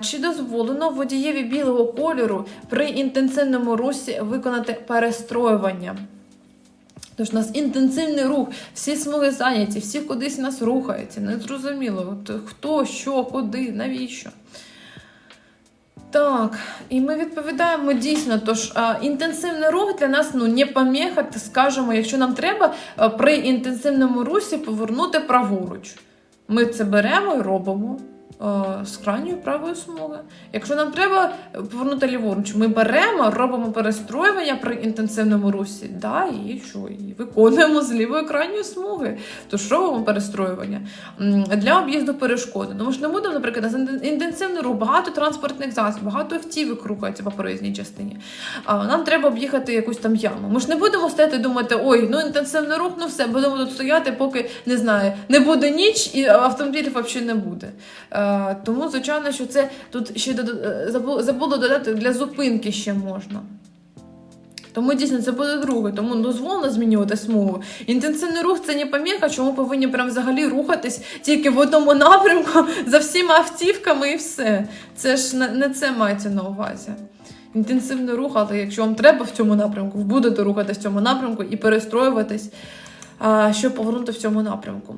Чи дозволено водієві білого кольору при інтенсивному русі виконати перестроювання? Тож у нас інтенсивний рух, всі смуги зайняті, всі кудись нас рухаються. Незрозуміло, хто, що, куди, навіщо. Так, і ми відповідаємо дійсно. Тож інтенсивний рух для нас ну не поміха, скажемо, якщо нам треба при інтенсивному русі повернути праворуч. Ми це беремо і робимо з крайньої правої смуги. Якщо нам треба повернути ліворуч, ми беремо, робимо перестроювання при інтенсивному русі. Да, і що? І виконуємо з лівої крайньої смуги. Тож робимо перестроювання для об'їзду перешкоди. Ну ми ж не будемо, наприклад, інтенсивний рух, багато транспортних засобів, багато автівок рухається по проїзній частині. Нам треба об'їхати якусь там яму. Ми ж не будемо стояти і думати, ой, ну інтенсивний рух, ну все, будемо тут стояти, поки не знаю, не буде ніч і автомобілів взагалі не буде. Е, тому, звичайно, що це тут ще е, забу- забула додати для зупинки ще можна. Тому дійсно це буде друге, тому дозволено змінювати смугу. Інтенсивний рух це не поміха, чому повинні прям взагалі рухатись тільки в одному напрямку за всіма автівками і все. Це ж не, це мається на увазі. Інтенсивний рух, але якщо вам треба в цьому напрямку, ви будете рухатись в цьому напрямку і перестроюватись, щоб повернути в цьому напрямку.